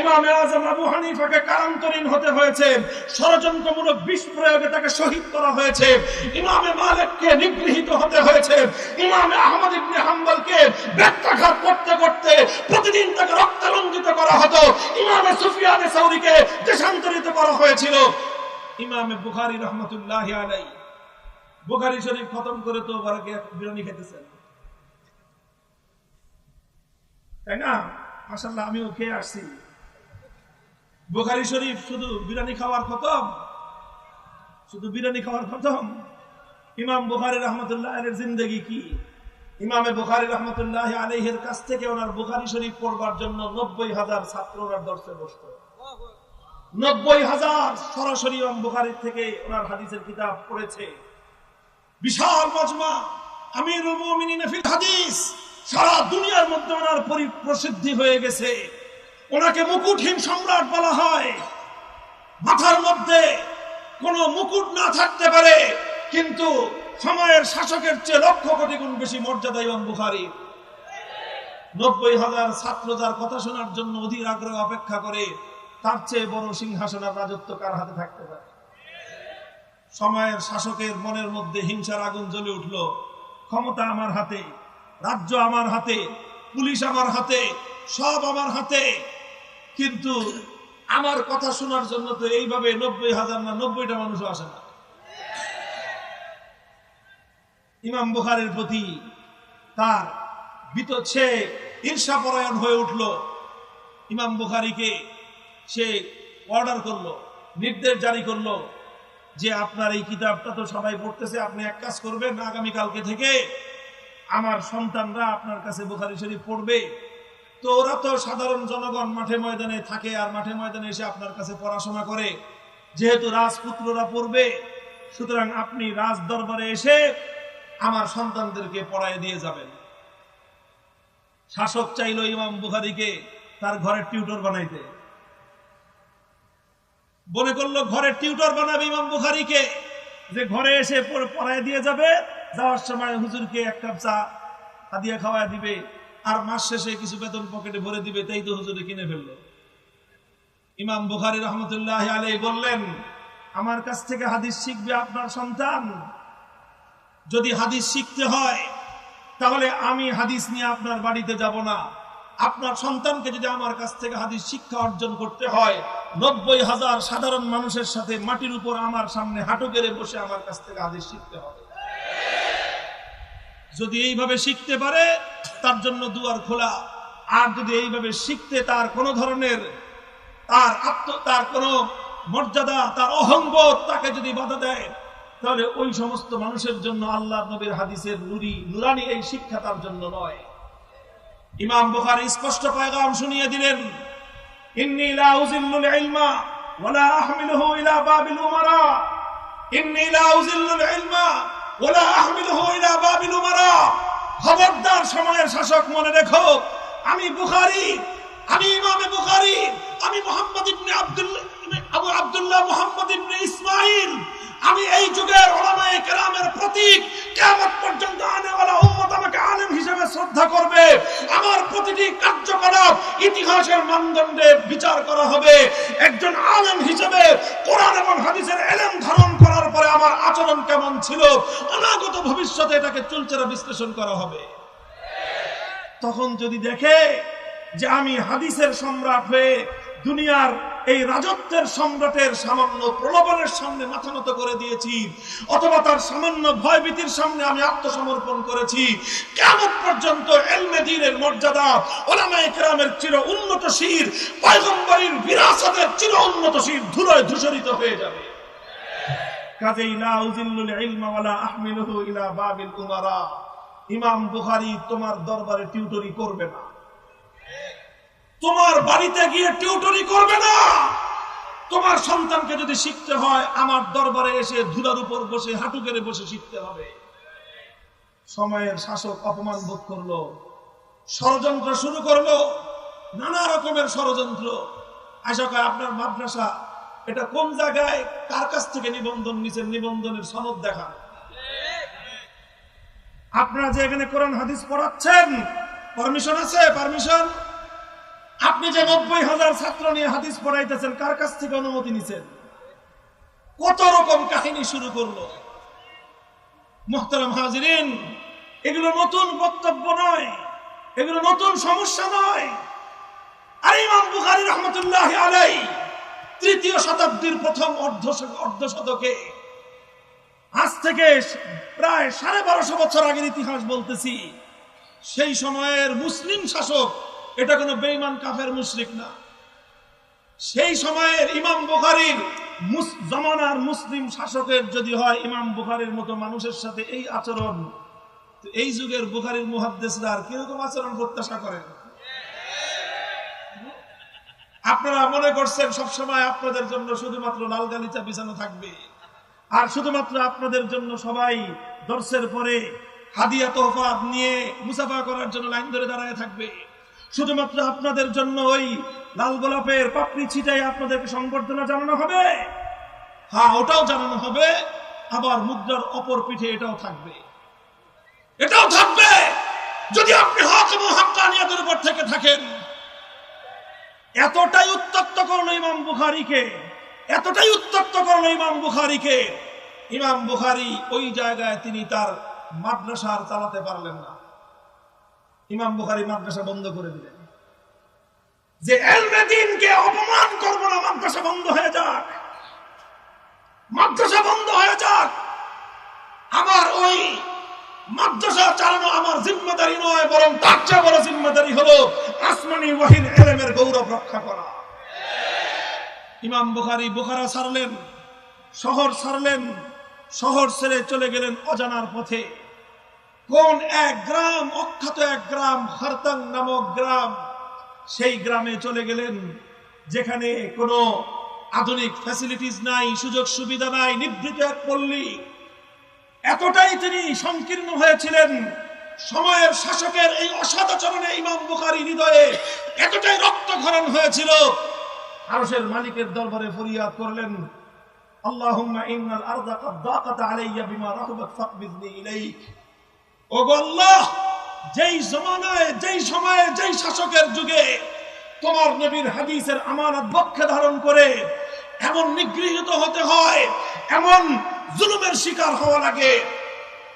ইমামে আজম আবু হানিফাকে কারান্তরীণ হতে হয়েছে। ষড়যন্ত্রমূলক বিষ প্রয়োগে তাকে শহীদ করা হয়েছে। ইমামে মালিককে নিগৃহীত হতে হয়েছে। ইমামে আহমদ ইবনে হাম্বলকে ব্যত্যাঘাত করতে করতে প্রতিদিন তাকে রক্তারঞ্জিত করা হতো। ইমামে সুফিয়ানে সৌরিকে দেশান্তরিত করা হয়েছিল। ইমামে বুখারী রহমতুল্লাহ আলাই বুখারী শরীফ খতম করে তো বিরিয়ানি খেতেছেন তাই না? মাসাল্লাহ আমিও খেয়ে আসছি। বুখারী শরীফ শুধু বিরিয়ানি খাওয়ার খতম? শুধু বিরিয়ানি খাওয়ার খতম? ইমাম বুখারী রহমতুল্লাহ এর জিন্দগি কি? ইমামে বুখারী রহমতুল্লাহ আলহের কাছ থেকে ওনার বুখারী শরীফ পড়বার জন্য নব্বই হাজার ছাত্র ওনার দর্শে বসত। নব্বই হাজার সরাসরি ইমাম বুখারীর থেকে ওনার হাদিসের কিতাব পড়েছে। বিশাল মজমা। ফিল হাদিস। সারা দুনিয়ার মধ্যে ওনার পরি- প্রসিদ্ধি হয়ে গেছে। ওনাকে মুকুটহীন সম্রাট বলা হয়। মাথার মধ্যে কোনো মুকুট না থাকতে পারে, কিন্তু সময়ের শাসকের চেয়ে লক্ষ কোটি গুণ বেশি মর্যাদা ইমাম বুখারী। নব্বই হাজার ছাত্র যার কথা শোনার জন্য অধীর আগ্রহ অপেক্ষা করে তার চেয়ে বড় সিংহাসন আর রাজত্ব কার হাতে থাকতে পারে? সময়ের শাসকের মনের মধ্যে হিংসার আগুন জ্বলে উঠল, ক্ষমতা আমার হাতে, রাজ্য আমার হাতে, পুলিশ আমার হাতে, সব আমার হাতে। কিন্তু আমার কথা শোনার জন্য তো এইভাবে নব্বই হাজার না নব্বইটা মানুষও আসে না। ইমাম বুখারের প্রতি তার বিত- সে ঈর্ষা পরায়ণ হয়ে উঠল। ইমাম বুখারিকে সে অর্ডার করল, নির্দেশ জারি করল যে আপনার এই কিতাবটা তো সবাই পড়তেছে, আপনি এক কাজ করবেন, আগামীকালকে থেকে আমার সন্তানরা আপনার কাছে বুখারি শরীফ পড়বে। তো ওরা তো সাধারণ জনগণ মাঠে ময়দানে থাকে আর মাঠে ময়দানে এসে আপনার কাছে পড়াশোনা করে। যেহেতু রাজপুত্ররা পড়বে, সুতরাং আপনি রাজ দরবারে এসে আমার সন্তানদেরকে পড়ায় দিয়ে যাবেন। শাসক চাইল ইমাম বুখারিকে তার ঘরের টিউটর বানাইতে। মনে করল ঘরের টিউটর বানাবে ইমাম বুখারিকে, যে ঘরে এসে পড়ায় দিয়ে যাবে, যাওয়ার সময় হুজুরকে এক কাপ চা হাদিয়া খাওয়া দিবে। আর মাস শেষে কিছু বেতন পকেটে ভরে দিবে, তাই তো হুজুরে কিনে ফেলল। ইমাম বুখারি রহমতুল্লাহ আলাই বললেন, আমার কাছ থেকে হাদিস শিখবে আপনার সন্তান। যদি হাদিস শিখতে হয়, তাহলে আমি হাদিস নিয়ে আপনার বাড়িতে যাব না। আপনার সন্তানকে যদি আমার কাছ থেকে হাদিস শিক্ষা অর্জন করতে হয়, নব্বই হাজার সাধারণ মানুষের সাথে মাটির উপর আমার সামনে হাঁটু গেড়ে বসে আমার কাছ থেকে হাদিস শিখতে হবে। যদি এইভাবে শিখতে পারে তার জন্য দুয়ার খোলা। আর যদি এইভাবে শিখতে তার কোনো ধরনের তার আত্ম, তার কোনো মর্যাদা, তার অহংবোধ তাকে যদি বাধা দেয়, তাহলে ওই সমস্ত মানুষের জন্য আল্লাহ নবীর হাদিসের নুরি, নুরানি এই শিক্ষা তার জন্য নয়। ইমাম বুখারী স্পষ্ট পয়গাম শুনিয়ে দিলেন, ইন্নী লা উযিল্লুল ইলমা ওয়ালা আহমিলুহু ইলা বাবিল উমারা। ইন্নী লা উযিল্লুল ইলমা ওয়ালা আহমিলুহু ইলা বাবিল উমারা। খবরদার সময়ের শাসক মনে রেখো। আমি বুখারী, আমি ইমামে বুখারী, আমি মোহাম্মদ ইবনে আব্দুল্লাহ আবু আব্দুল্লাহ মোহাম্মদ ইবনে ইসমাইল। আমি এই যুগের ওলামায়ে কেরামের প্রতীক। কিয়ামত পর্যন্ত আনেওয়ালা উম্মত আমাকে আলেম হিসেবে শ্রদ্ধা করবে। আমার প্রতিটি কার্যকলাপ ইতিহাসের মানদণ্ডে বিচার করা হবে। একজন আলেম হিসেবে কোরআন এবং হাদিসের এলেম ধারণ করার পরে আমার আচরণ কেমন ছিল? অনাগত ভবিষ্যতে এটাকে চুলচেরা বিশ্লেষণ করা হবে। তখন যদি দেখে যে আমি হাদিসের সম্রাট হয়ে দুনিয়ার এই রাজত্বের সম্রাটের সামান্য প্রলোভনের সামনে মাথা নত করে দিয়েছি, অথবা তার সামান্য ভয়ভীতির সামনে আমি আত্মসমর্পণ করেছি, কেমন পর্যন্ত এলমে দ্বীনের মর্যাদা ওলামায়ে কেরামের চির উন্নত শির, পয়গম্বরীর বিরাসতের চির উন্নত শির ধুলোয় ধূসরিত হয়ে যাবে। কাজেই লা উজিল্লুল ইলমা ওয়ালা আহমিলুহু ইলা বাবিল উমারা। ইমাম বুখারী তোমার দরবারে টিউটরি করবে না। তোমার বাড়িতে গিয়ে টিউটরি করবে না। তোমার সন্তানকে যদি শিখতে হয়, আমার দরবারে এসে ধুলার উপর বসে, হাঁটু গেড়ে বসে শিখতে হবে। সময়ের শাসক অপমান বোধ করল, ষড়যন্ত্র শুরু করল, নানা রকমের ষড়যন্ত্র। আশা কয় আপনার মাদ্রাসা এটা কোন জায়গায় কার কাছ থেকে নিবন্ধন নিচের নিবন্ধনের সনদ দেখান আপনারা যে এখানে কোরআন, হাদিস পড়াচ্ছেন পারমিশন আছে? পারমিশন আপনি যে নব্বই হাজার ছাত্র নিয়ে হাদিস পড়াইতেছেন, কার কাছ থেকে অনুমতি নিছেন? কত রকম কাহিনী শুরু করল? মোহতারাম হাজিরিন, এগুলো নতুন বক্তব্য নয়, এগুলো নতুন সমস্যা নয়। আর ইমাম বুখারী রহমতুল্লাহ আলাই তৃতীয় শতাব্দীর প্রথম অর্ধ অর্ধ শতকে আজ থেকে প্রায় সাড়ে বারোশো বছর আগের ইতিহাস বলতেছি, সেই সময়ের মুসলিম শাসক, এটা কোনো বেইমান কাফের মুশরিক না। সেই সময়ের ইমাম বুখারির জমানার মুসলিম শাসকের যদি হয়, ইমাম বুখারির মতো মানুষের সাথে এই আচরণ এই যুগের বুখারির মুহাদ্দিসরা আর কীরকম আচরণ প্রত্যাশা করেন? আপনারা মনে করছেন সবসময় আপনাদের জন্য শুধুমাত্র লাল গালিচা বিছানো থাকবে। আর শুধুমাত্র আপনাদের জন্য সবাই দর্শের পরে হাদিয়া তোহফা নিয়ে মুসাফা করার জন্য লাইন ধরে দাঁড়ায় থাকবে। শুধুমাত্র আপনাদের জন্য ওই লাল গোলাপের পাপড়ি ছিটাই আপনাদেরকে সংবর্ধনা জানানো হবে। হ্যাঁ ওটাও জানানো হবে। আবার মুদ্রার অপর পিঠে এটাও থাকবে। এটাও থাকবে। যদি আপনি হক এবং হকানিয়াতের উপর থেকে থাকেন এতটাই উত্তক্ত করল ইমাম বুখারিকে, এতটাই উত্তক্ত করল ইমাম বুখারিকে। ইমাম বুখারি ওই জায়গায় তিনি তার মাদ্রাসা আর চালাতে পারলেন না। ইমাম বুখারি মাদ্রাসা বন্ধ করে দিলেন। যে এলমে দিনকে অপমান করব না, মাদ্রাসা বন্ধ হয়ে যাক। মাদ্রাসা বন্ধ হয়ে যাক। আমার ওই মাদ্রাসা চালানো আমার নয়, বরং তার হলো গৌরব রক্ষা করা। ইমাম বুখারি বুখারা ছাড়লেন শহর ছাড়লেন শহর চলে গেলেন অজানার পথে। কোন এক গ্রাম, অখ্যাত এক গ্রাম হারতাং নামক গ্রাম, সেই গ্রামে চলে গেলেন, যেখানে কোনো আধুনিক ফ্যাসিলিটিস নাই সুযোগ সুবিধা নাই, নিভৃত এক পল্লী। এতটাই তিনি সংকীর্ণ হয়েছিলেন। সময়ের শাসকের এই অসদাচরণে ইমাম বুখারি হৃদয়ে এতটাই রক্ত রক্তক্ষরণ হয়েছিল। আরসের মালিকের দরবারে ফরিয়াদ করলেন, আল্লাহুম্মা ইন্নাল আরদা কাদ দাকাত আলাইয়া বিমা রাহবাত ফাকবিদনি ইলাইক। ও গো আল্লাহ, যেই জমানায়, যেই সময়ে, যেই শাসকের যুগে তোমার নবীর হাদিসের আমানত বক্ষে ধারণ করে এমন নিগৃহীত হতে হয়, এমন জুলুমের শিকার হওয়া লাগে।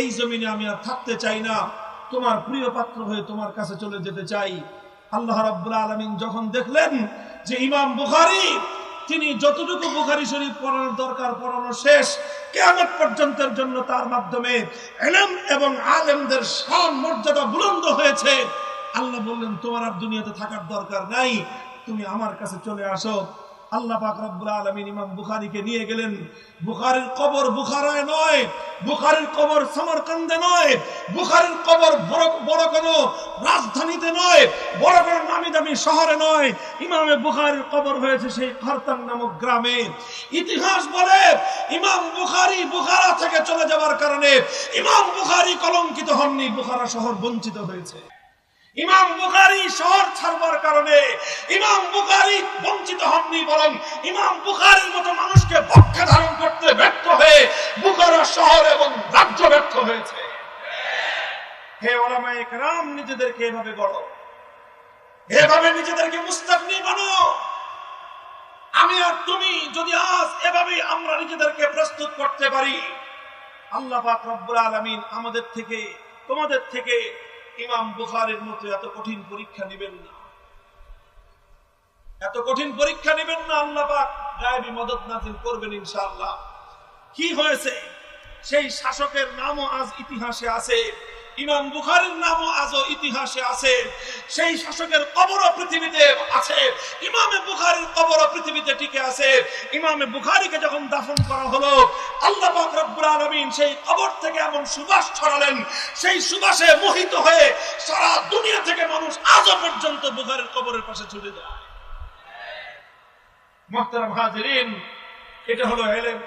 এই জমিনে আমি আর থাকতে চাই না। তোমার প্রিয় পাত্র হয়ে তোমার কাছে চলে যেতে চাই। আল্লাহ রাব্বুল আলামিন যখন দেখলেন যে ইমাম বুখারী, তিনি যতটুকু বুখারী শরীফ পড়ানোর দরকার, পড়ানো শেষ, কিয়ামত পর্যন্তের জন্য তার মাধ্যমে ইলম এবং আলেমদের শান, মর্যাদা বুলন্দ হয়েছে। আল্লাহ বললেন, তোমার আর দুনিয়াতে থাকার দরকার নাই। তুমি আমার কাছে চলে আসো। আল্লাহ পাক রব্বুল আলামিন ইমাম বুখারীকে নিয়ে গেলেন। বুখারীর কবর বুখারায় নয়, বুখারীর কবর সমরকান্দে নয়, বুখারীর কবর বড় কোনো রাজধানীতে নয়, বড় কোনো নামি দামি শহরে নয়। ইমামে বুখারীর কবর হয়েছে সেই খারতাং নামক গ্রামে। ইতিহাস বলে ইমাম বুখারি বুখারা থেকে চলে যাওয়ার কারণে ইমাম বুখারী কলঙ্কিত হননি, বুখারা শহর বঞ্চিত হয়েছে। ইমাম বুখারী শহর ছাড়বার কারণে ইমাম বুখারী বঞ্চিত হননি বরং ইমাম বুখারীর মতো মানুষকে পক্ষে ধারণ করতে ব্যর্থ হয়ে বুখারা শহর এবং রাজ্য ব্যর্থ হয়েছে। হে ওলামা একরাম নিজেদেরকে এভাবে গড়ো। এভাবে নিজেদেরকে মুস্তাকনি বানো। আমি আর তুমি যদি আজ এভাবে আমরা নিজেদেরকে প্রস্তুত করতে পারি, আল্লাহ পাক রব্বুল আলামিন আমাদের থেকে, তোমাদের থেকে ইমাম বুখারের মতো এত কঠিন পরীক্ষা নেবেন না। এত কঠিন পরীক্ষা নেবেন না, আল্লাহ পাক গায়েবী মদত নাজিল করবেন ইনশাআল্লাহ। কি হয়েছে? সেই শাসকের নামও আজ ইতিহাসে আছে। ইমাম বুখারের নামও আজও ইতিহাসে আছে। সেই শাসকের কবরও পৃথিবীতে আছে। ইমামে বুখারীর কবরও পৃথিবীতে টিকে আছে। ইমামে বুখারীকে যখন দাফন করা হলো, আল্লাহ রব্বুল আলামিন সেই কবর থেকে এমন সুবাস ছড়ালেন। সেই সুবাসে মোহিত হয়ে সারা দুনিয়া থেকে মানুষ আজও পর্যন্ত বুখারীর কবরের পাশে ছুটে যায়। মোহতারাম এটা হলো এলেম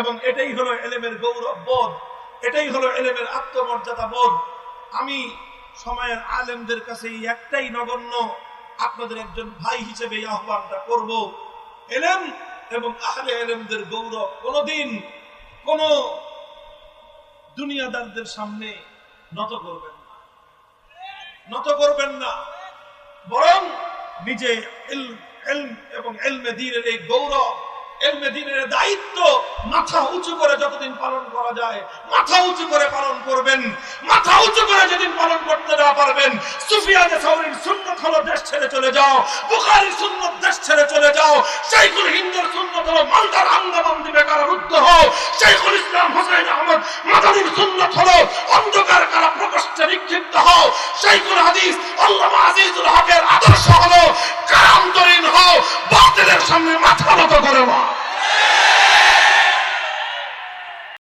এবং এটাই হলো এলেমের গৌরব বোধ। এটাই হলো এলেমের আত্মমর্যাদা বোধ। আমি সময়ের আলেমদের কাছে একটাই নগণ্য, আপনাদের একজন ভাই হিসেবে এই আহ্বানটা করব। এলেম এবং আহলে এলেমদের গৌরব কোনোদিন কোন দুনিয়াদারদের সামনে নত করবেন না। নত করবেন না। বরং নিজে এবং এলমে দিনের এই গৌরব দিনের দায়িত্ব মাথা উঁচু করে যতদিন পালন করা যায়, মাথা উঁচু করে পালন করবেন। মাথা উঁচু করে যেদিন পালন করতে না পারবেন সাউরির সুন্নত হলো দেশ ছেড়ে চলে যাও সুন্নত দেশ ছেড়ে চলে যাও হিন্দের সুন্নত হলো মালদার হও ইসলাম হোসেন আহমদ মাদানির সুন্নত হলো অন্ধকার কারা প্রকোষ্ঠে নিক্ষিপ্ত হও, শাইখুল হাদিস আল্লামা আজিজুল হকের আদর্শ হলো